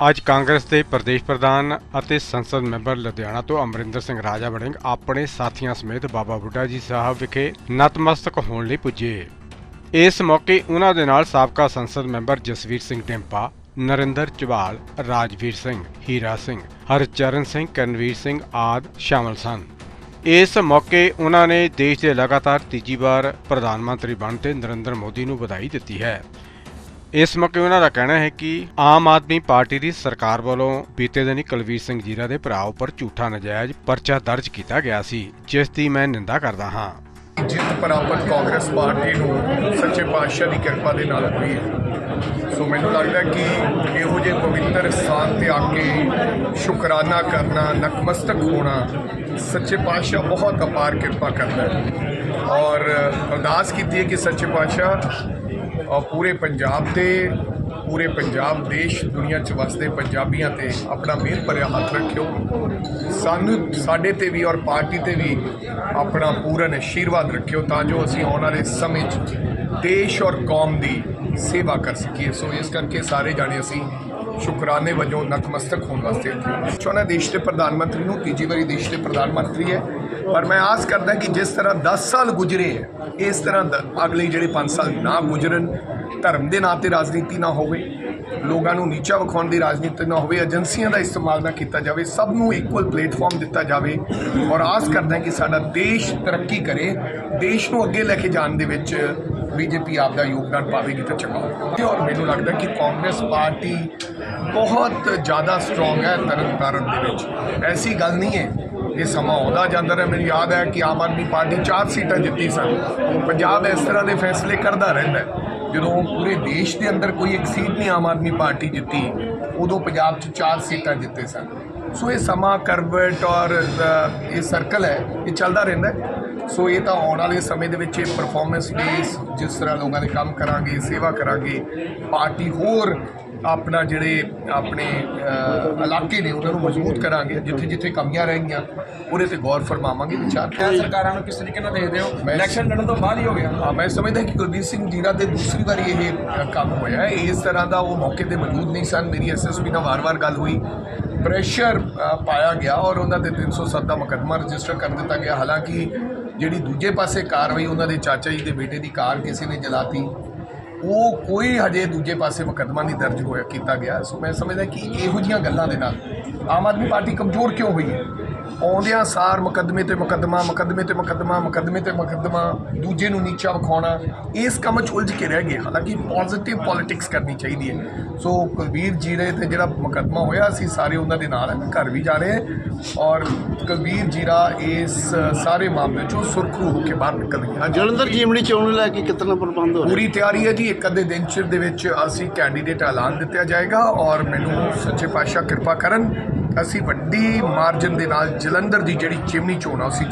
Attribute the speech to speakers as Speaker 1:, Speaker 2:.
Speaker 1: ਅੱਜ ਕਾਂਗਰਸ ਦੇ ਪ੍ਰਦੇਸ਼ ਪ੍ਰਧਾਨ ਅਤੇ ਸੰਸਦ ਮੈਂਬਰ ਲੁਧਿਆਣਾ ਤੋਂ ਅਮਰਿੰਦਰ ਸਿੰਘ ਰਾਜਾ ਵੜਿੰਗ ਆਪਣੇ ਸਾਥੀਆਂ ਸਮੇਤ ਬਾਬਾ ਬੁੱਢਾ ਜੀ ਸਾਹਿਬ ਵਿਖੇ ਨਤਮਸਤਕ ਹੋਣ ਲਈ ਪੁੱਜੇ। ਇਸ ਮੌਕੇ ਉਹਨਾਂ ਦੇ ਨਾਲ ਸਾਬਕਾ ਸੰਸਦ ਮੈਂਬਰ ਜਸਵੀਰ ਸਿੰਘ ਟੈਂਪਾ ਨਰਿੰਦਰ ਚਵਾਲ ਰਾਜਵੀਰ ਸਿੰਘ, ਹੀਰਾ ਸਿੰਘ, ਹਰਚਰਨ ਸਿੰਘ, ਕਰਨਵੀਰ ਸਿੰਘ ਆਦ ਸ਼ਾਮਲ ਸਨ। ਇਸ ਮੌਕੇ ਉਹਨਾਂ ਨੇ ਦੇਸ਼ ਦੇ ਲਗਾਤਾਰ ਤੀਜੀ ਵਾਰ ਪ੍ਰਧਾਨ ਮੰਤਰੀ ਬਣ ਤੇ ਨਰਿੰਦਰ ਮੋਦੀ ਨੂੰ ਵਧਾਈ ਦਿੱਤੀ ਹੈ। ਇਸ ਮੌਕੇ ਉਹਨਾਂ ਦਾ ਕਹਿਣਾ ਹੈ ਕਿ ਆਮ ਆਦਮੀ ਪਾਰਟੀ ਦੀ ਸਰਕਾਰ ਵੱਲੋਂ ਬੀਤੇ ਦਿਨੀ ਕੁਲਵੀਰ ਸਿੰਘ ਜੀਰਾ ਦੇ ਭਰਾ ਉੱਪਰ ਝੂਠਾ ਨਜਾਇਜ਼ ਪਰਚਾ ਦਰਜ ਕੀਤਾ ਗਿਆ ਸੀ, ਜਿਸ ਦੀ ਮੈਂ ਨਿੰਦਾ ਕਰਦਾ ਹਾਂ।
Speaker 2: ਜਿੱਤ ਪ੍ਰਾਪਤ ਕਾਂਗਰਸ ਪਾਰਟੀ ਨੂੰ ਸੱਚੇ ਪਾਤਸ਼ਾਹ ਦੀ ਕਿਰਪਾ ਦੇ ਨਾਲ ਹੋਈ ਹੈ। ਸੋ ਮੈਨੂੰ ਲੱਗਦਾ ਕਿ ਇਹੋ ਜਿਹੇ ਪਵਿੱਤਰ ਸਥਾਨ ਤੇ ਆ ਕੇ ਸ਼ੁਕਰਾਨਾ ਕਰਨਾ, ਨਤਮਸਤਕ ਹੋਣਾ ਸੱਚੇ ਪਾਤਸ਼ਾਹ ਬਹੁਤ ਅਪਾਰ ਕਿਰਪਾ ਕਰਦਾ ਹੈ। ਔਰ ਅਰਦਾਸ ਕੀਤੀ ਹੈ ਕਿ ਸੱਚੇ ਪਾਤਸ਼ਾਹ ਔਰ ਪੂਰੇ ਪੰਜਾਬ ਤੇ, ਪੂਰੇ ਪੰਜਾਬ ਦੇਸ਼, ਦੁਨੀਆ 'ਚ ਵਸਦੇ ਪੰਜਾਬੀਆਂ ਤੇ ਆਪਣਾ ਮਿਹਰ ਭਰਿਆ ਹੱਥ ਰੱਖਿਓ। ਸਾਨੂੰ, ਸਾਡੇ ਤੇ ਵੀ ਔਰ ਪਾਰਟੀ ਤੇ ਵੀ ਆਪਣਾ ਪੂਰਨ ਆਸ਼ੀਰਵਾਦ ਰੱਖਿਓ ਤਾਂ ਜੋ ਅਸੀਂ ਆਉਣ ਵਾਲੇ ਸਮੇਂ 'ਚ ਦੇਸ਼ ਔਰ ਕੌਮ ਦੀ ਸੇਵਾ ਕਰ ਸਕੀਏ। ਸੋ ਇਸ ਕਰਕੇ ਸਾਰੇ ਜਾਣੇ ਅਸੀਂ ਸ਼ੁਕਰਾਨੇ ਵਜੋਂ ਨਤਮਸਤਕ ਹੋਣ ਵਾਸਤੇ ਇੱਥੇ ਆਏ। ਚਾਹੁੰਦਾ ਦੇਸ਼ ਦੇ ਪ੍ਰਧਾਨ ਮੰਤਰੀ ਨੂੰ ਤੀਜੀ ਵਾਰੀ ਦੇਸ਼ ਦੇ ਪ੍ਰਧਾਨ ਮੰਤਰੀ ਹੈ। ਪਰ ਮੈਂ ਆਸ ਕਰਦਾ ਕਿ ਜਿਸ ਤਰ੍ਹਾਂ 10 ਸਾਲ ਗੁਜ਼ਰੇ ਹੈ, ਇਸ ਤਰ੍ਹਾਂ ਦ- ਅਗਲੇ ਜਿਹੜੇ 5 ਸਾਲ ਨਾ ਗੁਜ਼ਰਨ, ਧਰਮ ਦੇ ਨਾਂ ਤੇ ਰਾਜਨੀਤੀ ਨਾ ਹੋਵੇ, ਲੋਕਾਂ ਨੂੰ ਨੀਚਾ ਵਿਖਾਉਣ ਦੀ ਰਾਜਨੀਤੀ ਨਾ ਹੋਵੇ, ਏਜੰਸੀਆਂ ਦਾ ਇਸਤੇਮਾਲ ਨਾ ਕੀਤਾ ਜਾਵੇ, ਸਭ ਨੂੰ ਇਕੁਅਲ ਪਲੇਟਫਾਰਮ ਦਿੱਤਾ ਜਾਵੇ ਔਰ ਆਸ ਕਰਦਾ ਕਿ ਸਾਡਾ ਦੇਸ਼ ਤਰੱਕੀ ਕਰੇ, ਦੇਸ਼ ਨੂੰ ਅੱਗੇ ਲੈ ਕੇ ਜਾਣ ਦੇ ਵਿੱਚ ਬੀਜੇਪੀ ਆਪ ਦਾ ਯੋਗਦਾਨ ਪਾਵੇਗੀ ਤਾਂ ਚੰਗਾ ਹੋਵੇਗਾ ਔਰ ਮੈਨੂੰ ਲੱਗਦਾ ਕਿ ਕਾਂਗਰਸ ਪਾਰਟੀ ਬਹੁਤ ਜ਼ਿਆਦਾ ਸਟਰੋਂਗ ਹੈ ਤਰਨਤਾਰਨ ਦੇ ਵਿੱਚ। ਐਸੀ ਗੱਲ ਨਹੀਂ ਹੈ ਇਹ ਸਮਾਂ ਆਉਂਦਾ ਜਾਂਦਾ ਰਿਹਾ। ਮੈਨੂੰ ਯਾਦ ਹੈ ਕਿ ਆਮ ਆਦਮੀ ਪਾਰਟੀ ਚਾਰ ਸੀਟਾਂ ਜਿੱਤੀ ਸਨ। ਪੰਜਾਬ ਇਸ ਤਰ੍ਹਾਂ ਦੇ ਫੈਸਲੇ ਕਰਦਾ ਰਹਿੰਦਾ ਜਦੋਂ ਪੂਰੇ ਦੇਸ਼ ਦੇ ਅੰਦਰ ਕੋਈ ਇੱਕ ਸੀਟ ਨਹੀਂ ਆਮ ਆਦਮੀ ਪਾਰਟੀ ਜਿੱਤੀ, ਉਦੋਂ ਪੰਜਾਬ 'ਚ ਚਾਰ ਸੀਟਾਂ ਜਿੱਤੇ ਸਨ। ਸੋ ਇਹ ਸਮਾਂ ਕਰਵਟ ਔਰ ਇਹ ਸਰਕਲ ਹੈ, ਇਹ ਚੱਲਦਾ ਰਹਿੰਦਾ ਸੋ ਇਹ ਤਾਂ ਆਉਣ ਵਾਲੇ ਸਮੇਂ ਦੇ ਵਿੱਚ ਇਹ ਪਰਫਾਰਮੈਂਸ ਬੇਸ ਜਿਸ ਤਰ੍ਹਾਂ ਲੋਕਾਂ ਦੇ ਕੰਮ ਕਰਾਂਗੇ, ਸੇਵਾ ਕਰਾਂਗੇ, ਪਾਰਟੀ ਹੋਰ ਆਪਣਾ ਜਿਹੜੇ ਆਪਣੇ ਇਲਾਕੇ ਨੇ ਉਹਨਾਂ ਨੂੰ ਮਜ਼ਬੂਤ ਕਰਾਂਗੇ ਜਿੱਥੇ ਜਿੱਥੇ ਕਮੀਆਂ ਰਹਿ ਗਈਆਂ ਉਹਦੇ ਤੇ ਗੌਰ ਫਰਮਾਵਾਂਗੇ ਵਿਚਾਰ
Speaker 3: ਸਰਕਾਰਾਂ ਨੂੰ ਕਿਸ ਤਰੀਕੇ ਨਾਲ ਦੇਖਦੇ ਹੋ? ਇਲੈਕਸ਼ਨ ਲੜਨ ਤੋਂ ਬਾਅਦ ਹੀ ਹੋ ਗਿਆ।
Speaker 2: ਹਾਂ ਮੈਂ ਸਮਝਦਾ ਕਿ ਕੁਲਬੀਰ ਸਿੰਘ ਜੀਰਾ ਦੇ ਦੂਸਰੀ ਵਾਰੀ ਇਹ ਕੰਮ ਹੋਇਆ ਹੈ। ਇਸ ਤਰ੍ਹਾਂ ਦਾ ਉਹ ਮੌਕੇ ਤੇ ਮੌਜੂਦ ਨਹੀਂ ਸਨ। ਮੇਰੀ ਐਸਐਸਪੀ ਨਾਲ ਵਾਰ-ਵਾਰ ਗੱਲ ਹੋਈ। ਪ੍ਰੈਸ਼ਰ ਪਾਇਆ ਗਿਆ ਔਰ ਉਹਨਾਂ ਦੇ 307 ਦਾ ਮੁਕੱਦਮਾ ਰਜਿਸਟਰ ਕਰ ਦਿੱਤਾ ਗਿਆ। ਹਾਲਾਂਕਿ ਜਿਹੜੀ ਦੂਜੇ ਪਾਸੇ ਕਾਰਵਾਈ ਉਹਨਾਂ ਦੇ ਚਾਚਾ ਜੀ ਦੇ ਬੇਟੇ ਦੀ ਕਾਰ ਕਿਸੇ ਨੇ ਜਲਾਤੀ। ਉਹ ਕੋਈ ਹਜੇ ਦੂਜੇ ਪਾਸੇ ਮੁਕੱਦਮਾ ਨਹੀਂ ਦਰਜ ਹੋਇਆ, ਕੀਤਾ ਗਿਆ। ਸੋ ਮੈਂ ਸਮਝਦਾ ਕਿ ਇਹੋ ਜੀਆਂ ਗੱਲਾਂ ਦੇ ਨਾਲ ਆਮ ਆਦਮੀ ਪਾਰਟੀ ਕਮਜ਼ੋਰ ਕਿਉਂ ਹੋਈ ਹੈ? ਆਉਂਦਿਆਂ ਸਾਰ ਮੁਕੱਦਮੇ ਤੇ ਮੁਕੱਦਮਾ ਮੁਕੱਦਮੇ ਤੇ ਮੁਕੱਦਮਾ ਮੁਕੱਦਮੇ ਤੇ ਮੁਕੱਦਮਾ ਦੂਜੇ ਨੂੰ ਨੀਚਾ ਵਿਖਾਉਣਾ ਇਸ ਕੰਮ 'ਚ ਉਲਝ ਕੇ ਰਹਿ ਗਏ। ਹਾਲਾਂਕਿ ਪੋਜ਼ਿਟਿਵ ਪੋਲਿਟਿਕਸ ਕਰਨੀ ਚਾਹੀਦੀ ਹੈ। ਸੋ ਕੁਲਬੀਰ ਜੀਰੇ ਤੇ ਜਿਹੜਾ ਮੁਕੱਦਮਾ ਹੋਇਆ ਅਸੀਂ ਸਾਰੇ ਉਹਨਾਂ ਦੇ ਨਾਲ ਹਾਂ ਘਰ ਵੀ ਜਾ ਰਹੇ ਹਾਂ ਔਰ ਕੁਲਬੀਰ ਜੀਰਾ ਇਸ ਸਾਰੇ ਮਾਮਲੇ 'ਚੋਂ ਸੁਰਖਰੂ ਹੋ ਕੇ ਬਾਹਰ ਨਿਕਲ ਗਿਆ
Speaker 4: ਜਲੰਧਰ ਜੀਮਣੀ ਚੋਣ ਨੂੰ ਲੈ ਕੇ ਕਿਤਨਾ ਪ੍ਰਬੰਧ ਹੋ ਰਿਹਾ?
Speaker 2: ਪੂਰੀ ਤਿਆਰੀ ਹੈ ਜੀ। ਇੱਕ ਅੱਧੇ ਦਿਨ ਚ ਦੇ ਵਿੱਚ ਅਸੀਂ ਕੈਂਡੀਡੇਟ ਐਲਾਨ ਦਿੱਤਾ ਜਾਏਗਾ ਔਰ ਮੈਨੂੰ ਸੱਚੇ ਪਾਤਸ਼ਾਹ ਕਿਰਪਾ ਕਰਨ ਅਸੀਂ ਵੱਡੀ ਮਾਰਜਨ ਦੇ ਨਾਲ ਜਲੰਧਰ ਦੀ ਜਿਹੜੀ ਚਿਮਨੀ ਚੋਣ ਆ ਅਸੀਂ